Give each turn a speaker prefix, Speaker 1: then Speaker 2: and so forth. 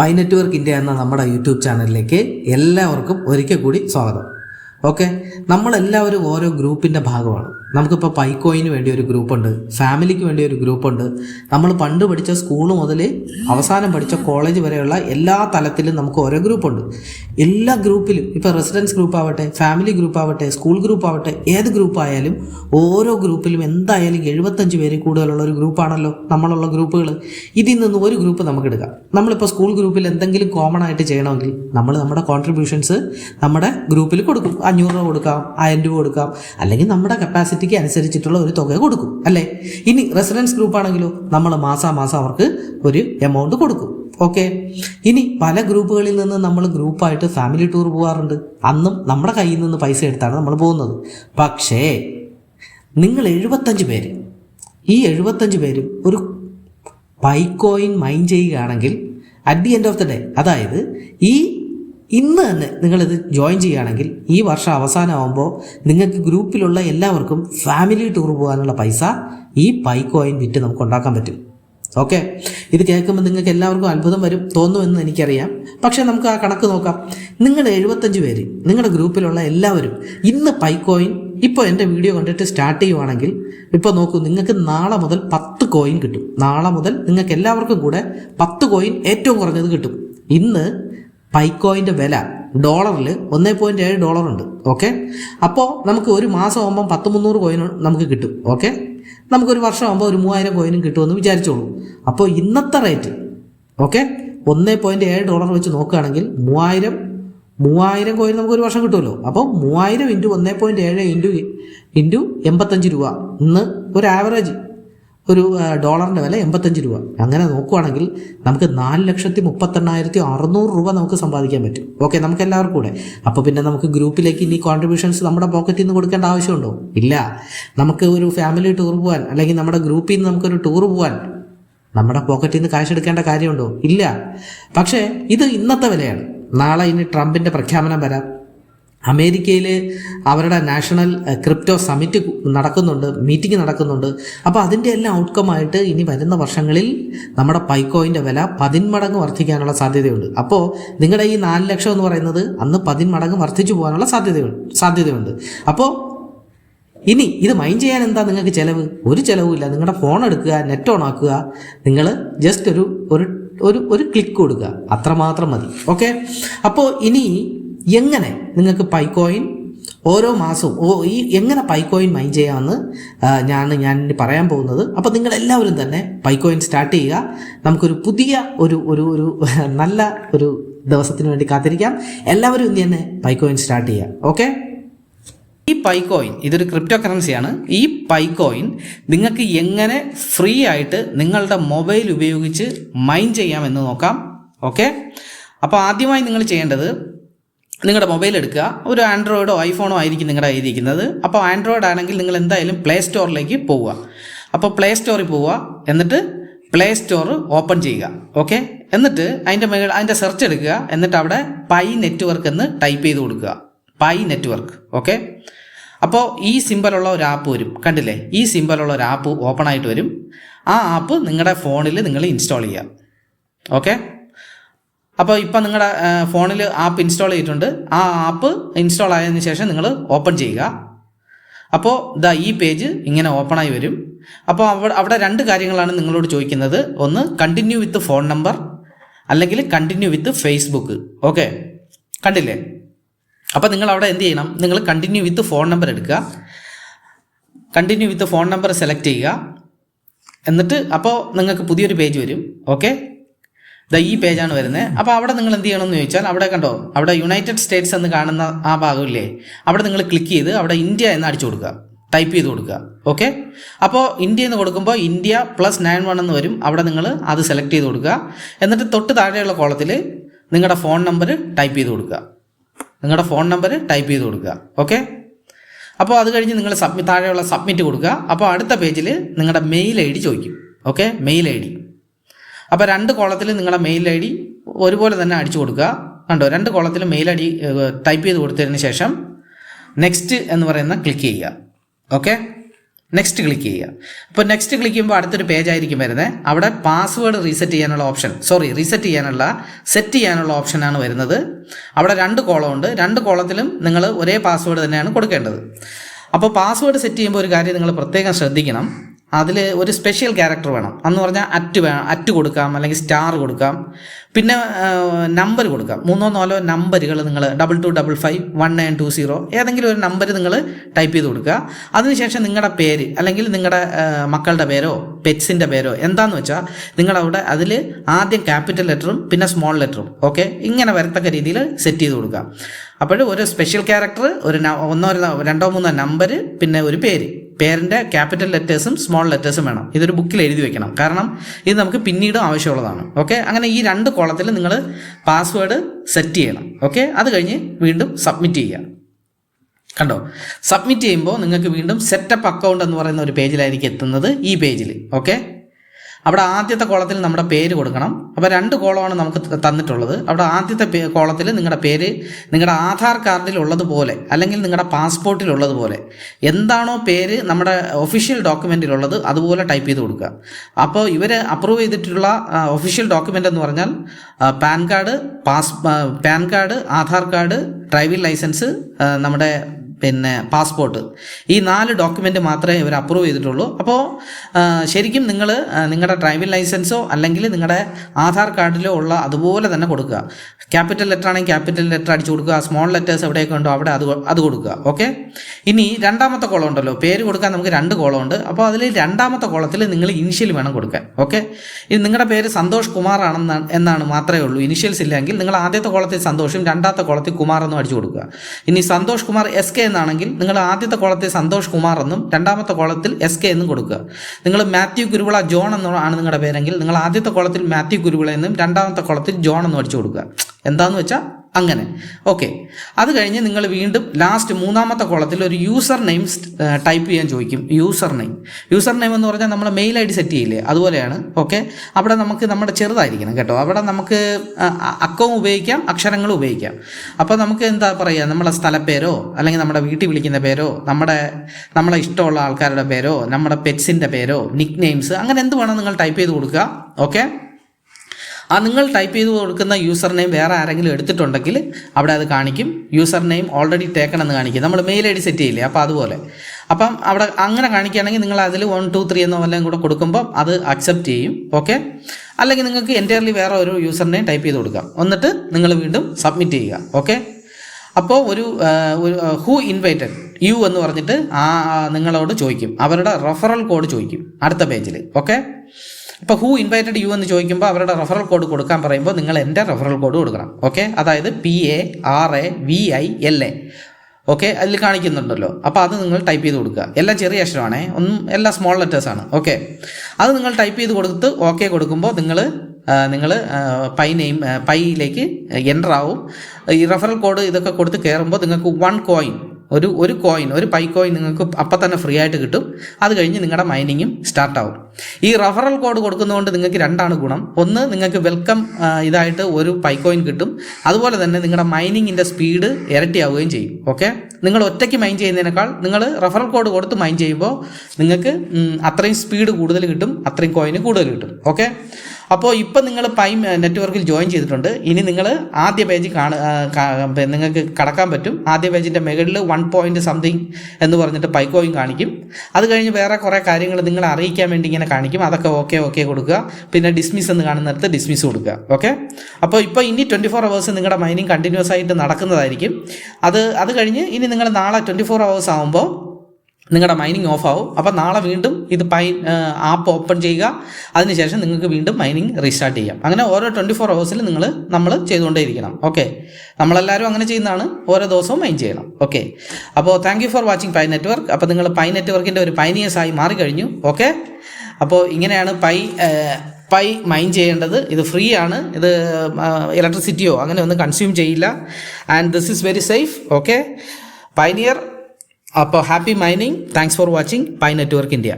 Speaker 1: Pi network India എന്ന നമ്മുടെ YouTube ചാനലിലേക്ക് എല്ലാവർക്കും ഒരിക്കൽ കൂടി സ്വാഗതം. ഓക്കെ? നമ്മളെല്ലാവരും ഓരോ ഗ്രൂപ്പിന്റെ ഭാഗമാണ്. നമുക്കിപ്പോൾ പൈക്കോയിന് വേണ്ടി ഒരു ഗ്രൂപ്പുണ്ട് ഫാമിലിക്ക് വേണ്ടി ഒരു ഗ്രൂപ്പുണ്ട്. നമ്മൾ പണ്ട് പഠിച്ച സ്കൂൾ മുതൽ അവസാനം പഠിച്ച കോളേജ് വരെയുള്ള എല്ലാ തലത്തിലും നമുക്ക് ഓരോ ഗ്രൂപ്പുണ്ട്. എല്ലാ ഗ്രൂപ്പിലും ഇപ്പോൾ റെസിഡൻസ് ഗ്രൂപ്പ് ആവട്ടെ ഫാമിലി ഗ്രൂപ്പ് ആവട്ടെ സ്കൂൾ ഗ്രൂപ്പ് ആവട്ടെ ഏത് ഗ്രൂപ്പ് ആയാലും ഓരോ ഗ്രൂപ്പിലും എന്തായാലും എഴുപത്തഞ്ച് പേര് കൂടുതലുള്ള ഒരു ഗ്രൂപ്പാണല്ലോ നമ്മളുള്ള ഗ്രൂപ്പുകൾ ഇതിൽ നിന്ന് ഒരു ഗ്രൂപ്പ് നമുക്ക് എടുക്കാം നമ്മളിപ്പോൾ സ്കൂൾ ഗ്രൂപ്പിൽ എന്തെങ്കിലും കോമൺ ആയിട്ട് ചെയ്യണമെങ്കിൽ നമ്മൾ നമ്മുടെ കോൺട്രിബ്യൂഷൻസ് നമ്മുടെ ഗ്രൂപ്പിൽ കൊടുക്കും. അഞ്ഞൂറ് രൂപ കൊടുക്കാം ആയിരം രൂപ കൊടുക്കാം. അല്ലെങ്കിൽ നമ്മുടെ കപ്പാസിറ്റിക്ക് അനുസരിച്ചിട്ടുള്ള ഒരു തുക കൊടുക്കും അല്ലേ? ഇനി റെസിഡൻസ് ഗ്രൂപ്പ് ആണെങ്കിലോ നമ്മൾ മാസാമാസം അവർക്ക് ഒരു എമൗണ്ട് കൊടുക്കും. ഓക്കെ ഇനി പല ഗ്രൂപ്പുകളിൽ നിന്ന് നമ്മൾ ഗ്രൂപ്പായിട്ട് ഫാമിലി ടൂർ പോകാറുണ്ട് അന്നും നമ്മുടെ കയ്യിൽ നിന്ന് പൈസ എടുത്താണ് നമ്മൾ പോകുന്നത്. പക്ഷേ നിങ്ങൾ എഴുപത്തഞ്ച് പേര് ഈ എഴുപത്തഞ്ച് പേരും ഒരു പൈക്കോയിൻ മൈൻ ചെയ്യുകയാണെങ്കിൽ at the end of the day അതായത് ഈ ഇന്ന് തന്നെ നിങ്ങളിത് ജോയിൻ ചെയ്യുകയാണെങ്കിൽ ഈ വർഷം അവസാനമാകുമ്പോൾ നിങ്ങൾക്ക് ഗ്രൂപ്പിലുള്ള എല്ലാവർക്കും ഫാമിലി ടൂർ പോകാനുള്ള പൈസ ഈ പൈക്കോയിൻ വിറ്റ് നമുക്ക് ഉണ്ടാക്കാൻ പറ്റും. ഓക്കെ ഇത് കേൾക്കുമ്പോൾ നിങ്ങൾക്ക് എല്ലാവർക്കും അത്ഭുതം വരും തോന്നുമെന്ന് എനിക്കറിയാം. പക്ഷേ നമുക്ക് ആ കണക്ക് നോക്കാം. നിങ്ങൾ എഴുപത്തഞ്ച് പേര് നിങ്ങളുടെ ഗ്രൂപ്പിലുള്ള എല്ലാവരും ഇന്ന് പൈക്കോയിൻ ഇപ്പോൾ എന്റെ വീഡിയോ കണ്ടിട്ട് സ്റ്റാർട്ട് ചെയ്യുവാണെങ്കിൽ ഇപ്പോൾ നോക്കൂ നിങ്ങൾക്ക് നാളെ മുതൽ പത്ത് കോയിൻ കിട്ടും. നാളെ മുതൽ നിങ്ങൾക്ക് എല്ലാവർക്കും കൂടെ പത്ത് കോയിൻ ഏറ്റവും കുറഞ്ഞത് കിട്ടും. ഇന്ന് പൈക്കോയിന്റെ വില ഡോളറിൽ ഒന്നേ പോയിന്റ് ഏഴ് ഡോളറുണ്ട്. ഓക്കെ അപ്പോൾ നമുക്ക് ഒരു മാസം ആകുമ്പം പത്ത് മുന്നൂറ് കോയിൻ നമുക്ക് കിട്ടും. ഓക്കെ നമുക്കൊരു വർഷമാകുമ്പോൾ ഒരു മൂവായിരം കോയിനും കിട്ടുമെന്ന് വിചാരിച്ചോളൂ. അപ്പോൾ ഇന്നത്തെ റേറ്റ് ഓക്കെ ഒന്നേ പോയിന്റ് ഏഴ് ഡോളർ വെച്ച് നോക്കുകയാണെങ്കിൽ മൂവായിരം മൂവായിരം കോയിൻ നമുക്ക് ഒരു വർഷം കിട്ടുമല്ലോ. അപ്പോൾ മൂവായിരം ഇന്റു ഒന്നേ പോയിന്റ് ഏഴ് ഇന്റു ഇന്റു എൺപത്തഞ്ച് രൂപ ഇന്ന് ഒരു ആവറേജ് ഒരു ഡോളറിന്റെ വില എൺപത്തഞ്ച് രൂപ. അങ്ങനെ നോക്കുവാണെങ്കിൽ നമുക്ക് നാല് ലക്ഷത്തി മുപ്പത്തെണ്ണായിരത്തി അറുന്നൂറ് രൂപ നമുക്ക് സമ്പാദിക്കാൻ പറ്റും. ഓക്കെ നമുക്ക് എല്ലാവർക്കും കൂടെ. അപ്പോൾ പിന്നെ നമുക്ക് ഗ്രൂപ്പിലേക്ക് ഇനി കോൺട്രിബ്യൂഷൻസ് നമ്മുടെ പോക്കറ്റിൽ നിന്ന് കൊടുക്കേണ്ട ആവശ്യമുണ്ടോ? ഇല്ല. നമുക്ക് ഒരു ഫാമിലി ടൂർ പോകാൻ അല്ലെങ്കിൽ നമ്മുടെ ഗ്രൂപ്പിൽ നിന്ന് നമുക്കൊരു ടൂർ പോകാൻ നമ്മുടെ പോക്കറ്റിൽ നിന്ന് കാശ് എടുക്കേണ്ട കാര്യമുണ്ടോ? ഇല്ല. പക്ഷേ ഇത് ഇന്നത്തെ വിലയാണ്. നാളെ ഇനി ട്രംപിന്റെ പ്രഖ്യാപനം വരാം. അമേരിക്കയിൽ അവരുടെ നാഷണൽ ക്രിപ്റ്റോ സമിറ്റ് നടക്കുന്നുണ്ട് മീറ്റിംഗ് നടക്കുന്നുണ്ട്. അപ്പോൾ അതിന്റെ എല്ലാം ഔട്ട്കമായിട്ട് ഇനി വരുന്ന വർഷങ്ങളിൽ നമ്മുടെ പൈക്കോയിന്റെ വില പതിന്മടങ്ങ് വർദ്ധിക്കാനുള്ള സാധ്യതയുണ്ട്. അപ്പോൾ നിങ്ങളുടെ ഈ നാല് ലക്ഷം എന്ന് പറയുന്നത് അന്ന് പതിന്മടങ്ങ് വർദ്ധിച്ചു പോകാനുള്ള സാധ്യതയുണ്ട് സാധ്യതയുണ്ട്. അപ്പോൾ ഇനി ഇത് മൈൻ ചെയ്യാൻ എന്താ നിങ്ങൾക്ക് ചിലവ്? ഒരു ചിലവുമില്ല നിങ്ങളുടെ ഫോൺ എടുക്കുക നെറ്റ് ഓൺ ആക്കുക നിങ്ങൾ ജസ്റ്റ് ഒരു ഒരു ഒരു ക്ലിക്ക് കൊടുക്കുക. അത്രമാത്രം മതി. ഓക്കെ? അപ്പോൾ ഇനി എങ്ങനെ നിങ്ങൾക്ക് പൈക്കോയിൻ ഓരോ മാസവും ഓ ഈ എങ്ങനെ പൈക്കോയിൻ മൈൻ ചെയ്യാമെന്ന് ഞാൻ ഞാൻ പറയാൻ പോകുന്നത്. അപ്പോൾ നിങ്ങൾ എല്ലാവരും തന്നെ പൈക്കോയിൻ സ്റ്റാർട്ട് ചെയ്യുക. നമുക്കൊരു പുതിയ ഒരു ഒരു ഒരു നല്ല ഒരു ദിവസത്തിന് വേണ്ടി കാത്തിരിക്കാം. എല്ലാവരും ഇന്ന് തന്നെ പൈക്കോയിൻ സ്റ്റാർട്ട് ചെയ്യുക. ഓക്കെ? ഈ പൈക്കോയിൻ ഇതൊരു ക്രിപ്റ്റോ കറൻസിയാണ് ഈ പൈക്കോയിൻ നിങ്ങൾക്ക് എങ്ങനെ ഫ്രീ ആയിട്ട് നിങ്ങളുടെ മൊബൈൽ ഉപയോഗിച്ച് മൈൻ ചെയ്യാമെന്ന് നോക്കാം. ഓക്കെ? അപ്പോൾ ആദ്യമായി നിങ്ങൾ ചെയ്യേണ്ടത് നിങ്ങളുടെ മൊബൈൽ എടുക്കുക. ഒരു ആൻഡ്രോയിഡോ ഐഫോണോ ആയിരിക്കും നിങ്ങളുടെ കയ്യിരിക്കുന്നത് അപ്പോൾ ആൻഡ്രോയിഡ് ആണെങ്കിൽ നിങ്ങൾ എന്തായാലും പ്ലേ സ്റ്റോറിലേക്ക് പോവുക. അപ്പോൾ പ്ലേ സ്റ്റോറിൽ പോവുക. എന്നിട്ട് പ്ലേ സ്റ്റോർ ഓപ്പൺ ചെയ്യുക. ഓക്കെ എന്നിട്ട് അതിന്റെ മേൾ അതിന്റെ സെർച്ച് എടുക്കുക. എന്നിട്ട് അവിടെ പൈ നെറ്റ്വർക്ക് എന്ന് ടൈപ്പ് ചെയ്ത് കൊടുക്കുക. പൈ നെറ്റ്വർക്ക് ഓക്കെ അപ്പോൾ ഈ സിമ്പലുള്ള ഒരു ആപ്പ് വരും. കണ്ടില്ലേ? ഈ സിമ്പലുള്ള ഒരു ആപ്പ് ഓപ്പൺ ആയിട്ട് വരും. ആ ആപ്പ് നിങ്ങളുടെ ഫോണിൽ നിങ്ങൾ ഇൻസ്റ്റാൾ ചെയ്യുക. ഓക്കെ അപ്പോൾ ഇപ്പോൾ നിങ്ങളുടെ ഫോണിൽ ആപ്പ് ഇൻസ്റ്റാൾ ചെയ്തിട്ടുണ്ട്. ആ ആപ്പ് ഇൻസ്റ്റാൾ ആയതിനു ശേഷം നിങ്ങൾ ഓപ്പൺ ചെയ്യുക. അപ്പോൾ ദാ ഈ പേജ് ഇങ്ങനെ ഓപ്പണായി വരും. അപ്പോൾ അവിടെ അവിടെ രണ്ട് കാര്യങ്ങളാണ് നിങ്ങളോട് ചോദിക്കുന്നത്. ഒന്ന് കണ്ടിന്യൂ വിത്ത് ഫോൺ നമ്പർ അല്ലെങ്കിൽ കണ്ടിന്യൂ വിത്ത് ഫേസ്ബുക്ക് ഓക്കെ കണ്ടില്ലേ? അപ്പോൾ നിങ്ങൾ അവിടെ എന്ത് ചെയ്യണം? നിങ്ങൾ കണ്ടിന്യൂ വിത്ത് ഫോൺ നമ്പർ എടുക്കുക. Continue with phone number select ചെയ്യുക. എന്നിട്ട് അപ്പോൾ നിങ്ങൾക്ക് പുതിയൊരു പേജ് വരും. ഓക്കെ ദാ ഈ പേജാണ് വരുന്നത് അപ്പോൾ അവിടെ നിങ്ങൾ എന്ത് ചെയ്യണമെന്ന് ചോദിച്ചാൽ അവിടെ കണ്ടോ അവിടെ യുണൈറ്റഡ് സ്റ്റേറ്റ്സ് എന്ന് കാണുന്ന ആ ഭാഗമില്ലേ? അവിടെ നിങ്ങൾ ക്ലിക്ക് ചെയ്ത് അവിടെ ഇന്ത്യ എന്ന് അടിച്ചു കൊടുക്കുക. ടൈപ്പ് ചെയ്ത് കൊടുക്കുക. ഓക്കെ അപ്പോൾ ഇന്ത്യ എന്ന് കൊടുക്കുമ്പോൾ ഇന്ത്യ പ്ലസ് നയൻ വൺ എന്ന് വരും. അവിടെ നിങ്ങൾ അത് സെലക്ട് ചെയ്ത് കൊടുക്കുക. എന്നിട്ട് തൊട്ട് താഴെയുള്ള കോളത്തിൽ നിങ്ങളുടെ ഫോൺ നമ്പർ ടൈപ്പ് ചെയ്ത് കൊടുക്കുക. നിങ്ങളുടെ ഫോൺ നമ്പർ ടൈപ്പ് ചെയ്ത് കൊടുക്കുക. ഓക്കെ അപ്പോൾ അത് കഴിഞ്ഞ് നിങ്ങൾ സബ്മി താഴെയുള്ള സബ്മിറ്റ് കൊടുക്കുക. അപ്പോൾ അടുത്ത പേജിൽ നിങ്ങളുടെ മെയിൽ ഐ ഡി ചോദിക്കും. Okay mail I D. അപ്പോൾ രണ്ട് കോളത്തിൽ നിങ്ങളുടെ മെയിൽ ഐ ഡി ഒരുപോലെ തന്നെ അടിച്ചു കൊടുക്കുക. കണ്ടോ? രണ്ട് കോളത്തിൽ മെയിൽ ഐ ഡി ടൈപ്പ് ചെയ്ത് കൊടുത്തതിന് ശേഷം നെക്സ്റ്റ് എന്ന് പറയുന്ന ക്ലിക്ക് ചെയ്യുക. ഓക്കെ നെക്സ്റ്റ് ക്ലിക്ക് ചെയ്യുക. അപ്പോൾ നെക്സ്റ്റ് ക്ലിക്ക് ചെയ്യുമ്പോൾ അടുത്തൊരു പേജ് ആയിരിക്കും വരുന്നത് അവിടെ പാസ്വേഡ് റീസെറ്റ് ചെയ്യാനുള്ള ഓപ്ഷൻ സോറി റീസെറ്റ് ചെയ്യാനുള്ള സെറ്റ് ചെയ്യാനുള്ള ഓപ്ഷനാണ് വരുന്നത്. അവിടെ രണ്ട് കോളം ഉണ്ട്. രണ്ട് കോളത്തിലും നിങ്ങൾ ഒരേ പാസ്വേഡ് തന്നെയാണ് കൊടുക്കേണ്ടത്. അപ്പോൾ പാസ്വേഡ് സെറ്റ് ചെയ്യുമ്പോൾ ഒരു കാര്യം നിങ്ങൾ പ്രത്യേകം ശ്രദ്ധിക്കണം. അതിൽ ഒരു സ്പെഷ്യൽ ക്യാരക്ടർ വേണം. എന്ന് പറഞ്ഞാൽ അറ്റ് വേണം അറ്റ് കൊടുക്കാം അല്ലെങ്കിൽ സ്റ്റാർ കൊടുക്കാം. പിന്നെ നമ്പർ കൊടുക്കാം. മൂന്നോ നാലോ നമ്പറുകൾ നിങ്ങൾ double two double five one nine two zero ഏതെങ്കിലും ഒരു നമ്പർ നിങ്ങൾ ടൈപ്പ് ചെയ്ത് കൊടുക്കുക. അതിനുശേഷം നിങ്ങളുടെ പേര് അല്ലെങ്കിൽ നിങ്ങളുടെ മക്കളുടെ പേരോ പെറ്റ്സിന്റെ പേരോ എന്താന്ന് വെച്ചാൽ നിങ്ങളവിടെ അതിൽ ആദ്യം ക്യാപിറ്റൽ ലെറ്ററും പിന്നെ സ്മോൾ ലെറ്ററും ഓക്കെ ഇങ്ങനെ വരത്തക്ക രീതിയിൽ സെറ്റ് ചെയ്ത് കൊടുക്കുക. അപ്പോൾ ഒരു സ്പെഷ്യൽ ക്യാരക്ടർ ഒരു ഒന്നോ രണ്ടോ മൂന്നോ നമ്പർ പിന്നെ ഒരു പേര്. പേരിന്റെ ക്യാപിറ്റൽ ലെറ്റേഴ്സും സ്മോൾ ലെറ്റേഴ്സും വേണം. ഇതൊരു ബുക്കിൽ എഴുതി വെക്കണം. കാരണം ഇത് നമുക്ക് പിന്നീടും ആവശ്യമുള്ളതാണ്. ഓക്കെ അങ്ങനെ ഈ രണ്ട് കോളത്തിൽ നിങ്ങൾ പാസ്വേഡ് സെറ്റ് ചെയ്യണം. ഓക്കെ അത് കഴിഞ്ഞ് വീണ്ടും സബ്മിറ്റ് ചെയ്യുക. കണ്ടോ? സബ്മിറ്റ് ചെയ്യുമ്പോൾ നിങ്ങൾക്ക് വീണ്ടും സെറ്റപ്പ് അക്കൗണ്ട് എന്ന് പറയുന്ന ഒരു പേജിലായിരിക്കും എത്തുന്നത് ഈ പേജിൽ ഓക്കെ അവിടെ ആദ്യത്തെ കോളത്തിൽ നമ്മുടെ പേര് കൊടുക്കണം. അപ്പോൾ രണ്ട് കോളമാണ് നമുക്ക് തന്നിട്ടുള്ളത്. അവിടെ ആദ്യത്തെ കോളത്തിൽ നിങ്ങളുടെ പേര് നിങ്ങളുടെ ആധാർ കാർഡിൽ ഉള്ളതുപോലെ അല്ലെങ്കിൽ നിങ്ങളുടെ പാസ്പോർട്ടിൽ ഉള്ളതുപോലെ എന്താണോ പേര് നമ്മുടെ ഒഫീഷ്യൽ ഡോക്യുമെന്റിലുള്ളത് അതുപോലെ ടൈപ്പ് ചെയ്ത് കൊടുക്കുക. അപ്പോൾ ഇവർ അപ്രൂവ് ചെയ്തിട്ടുള്ള ഒഫീഷ്യൽ ഡോക്യുമെന്റ് എന്ന് പറഞ്ഞാൽ PAN card pass PAN card Aadhaar card driving licence നമ്മുടെ പിന്നെ പാസ്പോർട്ട് ഈ നാല് ഡോക്യുമെന്റ് മാത്രമേ ഇവർ അപ്രൂവ് ചെയ്തിട്ടുള്ളൂ. അപ്പോൾ ശരിക്കും നിങ്ങൾ നിങ്ങളുടെ ഡ്രൈവിംഗ് ലൈസൻസോ അല്ലെങ്കിൽ നിങ്ങളുടെ ആധാർ കാർഡിലോ ഉള്ള അതുപോലെ തന്നെ കൊടുക്കുക. ക്യാപിറ്റൽ ലെറ്റർ ആണെങ്കിൽ ക്യാപിറ്റൽ ലെറ്റർ അടിച്ചു കൊടുക്കുക. സ്മോൾ ലെറ്റേഴ്സ് എവിടെയൊക്കെ ഉണ്ടോ അവിടെ അത് അത് കൊടുക്കുക. ഓക്കെ ഇനി രണ്ടാമത്തെ കോളം ഉണ്ടല്ലോ. പേര് കൊടുക്കാൻ നമുക്ക് രണ്ട് കോളം ഉണ്ട്. അപ്പോൾ അതിൽ രണ്ടാമത്തെ കോളത്തിൽ നിങ്ങൾ ഇനിഷ്യൽ വേണം കൊടുക്കാൻ. ഓക്കെ ഇനി നിങ്ങളുടെ പേര് സന്തോഷ് കുമാർ ആണെന്നാണ് എന്നാണ് മാത്രമേ ഉള്ളൂ. ഇനിഷ്യൽസ് ഇല്ലെങ്കിൽ നിങ്ങൾ ആദ്യത്തെ കോളത്തിൽ സന്തോഷും രണ്ടാമത്തെ കോളത്തിൽ കുമാർ എന്നും അടിച്ചു കൊടുക്കുക. ഇനി സന്തോഷ് കുമാർ എസ് കെ എന്നാണെങ്കിൽ നിങ്ങൾ ആദ്യത്തെ കോളത്തിൽ സന്തോഷ് കുമാർ എന്നും രണ്ടാമത്തെ കോളത്തിൽ എസ് കെ എന്നും കൊടുക്കുക. നിങ്ങൾ മാത്യു കുരുവിള ജോൺ എന്നാണ് നിങ്ങളുടെ പേരെങ്കിൽ നിങ്ങൾ ആദ്യത്തെ കോളത്തിൽ മാത്യു കുരുവിള എന്നും രണ്ടാമത്തെ കോളത്തിൽ ജോൺ എന്നും അടിച്ചു കൊടുക്കുക. എന്താന്ന് വെച്ചാൽ അങ്ങനെ. ഓക്കെ അത് കഴിഞ്ഞ് നിങ്ങൾ വീണ്ടും ലാസ്റ്റ് മൂന്നാമത്തെ കോളത്തിൽ ഒരു യൂസർ നെയിം ടൈപ്പ് ചെയ്യാൻ ചോദിക്കും. യൂസർ നെയിം യൂസർ നെയിം എന്ന് പറഞ്ഞാൽ നമ്മൾ മെയിൽ ഐ ഡി സെറ്റ് ചെയ്യില്ലേ? അതുപോലെയാണ്. ഓക്കെ അവിടെ നമുക്ക് നമ്മുടെ ചെറുതായിരിക്കണം കേട്ടോ. അവിടെ നമുക്ക് അക്കവും ഉപയോഗിക്കാം അക്ഷരങ്ങളും ഉപയോഗിക്കാം. അപ്പോൾ നമുക്ക് എന്താ പറയുക നമ്മളെ സ്ഥലപ്പേരോ അല്ലെങ്കിൽ നമ്മുടെ വീട്ടിൽ വിളിക്കുന്ന പേരോ നമ്മുടെ നമ്മളെ ഇഷ്ടമുള്ള ആൾക്കാരുടെ പേരോ നമ്മുടെ പെറ്റ്സിന്റെ പേരോ നിക് നെയിംസ് അങ്ങനെ എന്ത് വേണം നിങ്ങൾ ടൈപ്പ് ചെയ്ത് കൊടുക്കുക. ഓക്കെ ആ നിങ്ങൾ ടൈപ്പ് ചെയ്ത് കൊടുക്കുന്ന യൂസർ നെയിം വേറെ ആരെങ്കിലും എടുത്തിട്ടുണ്ടെങ്കിൽ അവിടെ അത് കാണിക്കും. യൂസർ നെയിം ഓൾറെഡി ടേക്കൺ എന്ന് കാണിക്കും. നമ്മൾ മെയിൽ ഐ ഡി സെറ്റ് ചെയ്യില്ലേ? അപ്പോൾ അതുപോലെ. അപ്പം അവിടെ അങ്ങനെ കാണിക്കുകയാണെങ്കിൽ നിങ്ങൾ അതിൽ വൺ ടു ത്രീ എന്നോ വല്ലതും കൂടെ കൊടുക്കുമ്പോൾ അത് അക്സെപ്റ്റ് ചെയ്യും. ഓക്കെ അല്ലെങ്കിൽ നിങ്ങൾക്ക് എന്റയർലി വേറെ ഒരു യൂസർ നെയിം ടൈപ്പ് ചെയ്ത് കൊടുക്കാം. എന്നിട്ട് നിങ്ങൾ വീണ്ടും സബ്മിറ്റ് ചെയ്യുക. ഓക്കെ അപ്പോൾ ഒരു ഒരു ഹൂ ഇൻവൈറ്റഡ് യു എന്ന് പറഞ്ഞിട്ട് ആ, നിങ്ങളോട് ചോദിക്കും. അവരുടെ റെഫറൽ കോഡ് ചോദിക്കും അടുത്ത പേജിൽ ഓക്കെ ഇപ്പോൾ ഹൂ ഇൻവൈറ്റഡ് യു എന്ന് ചോദിക്കുമ്പോൾ അവരുടെ റഫറൽ കോഡ് കൊടുക്കാൻ പറയുമ്പോൾ നിങ്ങൾ എന്റെ റഫറൽ കോഡ് കൊടുക്കണം. ഓക്കെ അതായത് P A R A V I L A okay അതിൽ കാണിക്കുന്നുണ്ടല്ലോ. അപ്പോൾ അത് നിങ്ങൾ ടൈപ്പ് ചെയ്ത് കൊടുക്കുക. എല്ലാം ചെറിയ അക്ഷരമാണേ. ഒന്നും എല്ലാം സ്മോൾ ലെറ്റേഴ്സാണ് ഓക്കെ അത് നിങ്ങൾ ടൈപ്പ് ചെയ്ത് കൊടുത്ത് ഓക്കെ കൊടുക്കുമ്പോൾ നിങ്ങൾ നിങ്ങൾ പൈ നെയിം പൈയിലേക്ക് എന്റർ ആവും. ഈ റെഫറൽ കോഡ് ഇതൊക്കെ കൊടുത്ത് കയറുമ്പോൾ നിങ്ങൾക്ക് വൺ കോയിൻ ഒരു ഒരു കോയിൻ ഒരു പൈ കോയിൻ നിങ്ങൾക്ക് അപ്പം തന്നെ ഫ്രീ ആയിട്ട് കിട്ടും. അത് കഴിഞ്ഞ് നിങ്ങളുടെ മൈനിങ്ങും സ്റ്റാർട്ടാവും ഈ റഫറൽ കോഡ് കൊടുക്കുന്നതുകൊണ്ട് നിങ്ങൾക്ക് രണ്ടാണ് ഗുണം. ഒന്ന് നിങ്ങൾക്ക് വെൽക്കം ഇതായിട്ട് ഒരു പൈ കോയിൻ കിട്ടും. അതുപോലെ തന്നെ നിങ്ങളുടെ മൈനിങ്ങിന്റെ സ്പീഡ് ഇരട്ടിയാവുകയും ചെയ്യും. ഓക്കെ നിങ്ങൾ ഒറ്റയ്ക്ക് മൈൻ ചെയ്യുന്നതിനേക്കാൾ നിങ്ങൾ റഫറൽ കോഡ് കൊടുത്ത് മൈൻ ചെയ്യുമ്പോൾ നിങ്ങൾക്ക് അത്രയും സ്പീഡ് കൂടുതൽ കിട്ടും അത്രയും കോയിന് കൂടുതൽ കിട്ടും. ഓക്കെ അപ്പോൾ ഇപ്പം നിങ്ങൾ പൈ നെറ്റ്വർക്കിൽ ജോയിൻ ചെയ്തിട്ടുണ്ട്. ഇനി നിങ്ങൾ ആദ്യ പേജ് കാണ നിങ്ങൾക്ക് കടക്കാൻ പറ്റും. ആദ്യ പേജിന്റെ മുകളിൽ വൺ പോയിന്റ് സംതിങ് എന്ന് പറഞ്ഞിട്ട് പൈക്കോയും കാണിക്കും. അത് കഴിഞ്ഞ് വേറെ കുറേ കാര്യങ്ങൾ നിങ്ങൾ അറിയിക്കാൻ വേണ്ടി ഇങ്ങനെ കാണിക്കും. അതൊക്കെ ഓക്കെ ഓക്കെ കൊടുക്കുക. പിന്നെ ഡിസ്മിസ് എന്ന് കാണുന്നിടത്ത് ഡിസ്മിസ് കൊടുക്കുക. ഓക്കെ അപ്പോൾ ഇപ്പോൾ ഇനി ട്വന്റി ഫോർ അവേഴ്സ് നിങ്ങളുടെ മൈനിങ് കണ്ടിന്യൂസ് ആയിട്ട് നടക്കുന്നതായിരിക്കും. അത് അത് കഴിഞ്ഞ് ഇനി നിങ്ങൾ നാളെ ട്വന്റി ഫോർ അവേഴ്സ് ആകുമ്പോൾ നിങ്ങളുടെ മൈനിങ് ഓഫ് ആവും. അപ്പോൾ നാളെ വീണ്ടും ഇത് പൈ ആപ്പ് ഓപ്പൺ ചെയ്യുക. അതിനുശേഷം നിങ്ങൾക്ക് വീണ്ടും മൈനിങ് റീസ്റ്റാർട്ട് ചെയ്യാം. അങ്ങനെ ഓരോ ട്വന്റി ഫോർ അവേഴ്സിൽ നിങ്ങൾ നമ്മൾ ചെയ്തുകൊണ്ടേയിരിക്കണം. ഓക്കെ നമ്മളെല്ലാവരും അങ്ങനെ ചെയ്യുന്നതാണ്. ഓരോ ദിവസവും മൈൻ ചെയ്യണം. ഓക്കെ അപ്പോൾ thank you for watching Pi network അപ്പോൾ നിങ്ങൾ പൈ നെറ്റ്വർക്കിന്റെ ഒരു പൈനിയേഴ്സ് ആയി മാറിക്കഴിഞ്ഞു. ഓക്കെ അപ്പോൾ ഇങ്ങനെയാണ് പൈ പൈ മൈൻ ചെയ്യേണ്ടത്. ഇത് ഫ്രീ ആണ്. ഇത് ഇലക്ട്രിസിറ്റിയോ അങ്ങനെ ഒന്നും കൺസ്യൂം ചെയ്യില്ല. And this is very safe okay pioneer അപ്പോൾ happy mining thanks for watching Pi network India